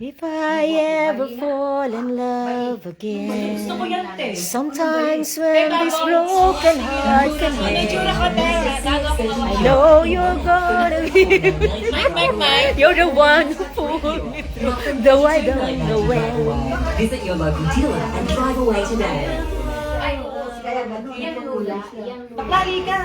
If I ever fall in love again, sometimes when this broken heart can heal, I know you're gonna be. you're the one who pulled me through, though I don't know where. Visit your local dealer and drive away today. Paklali ka!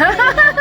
Hahaha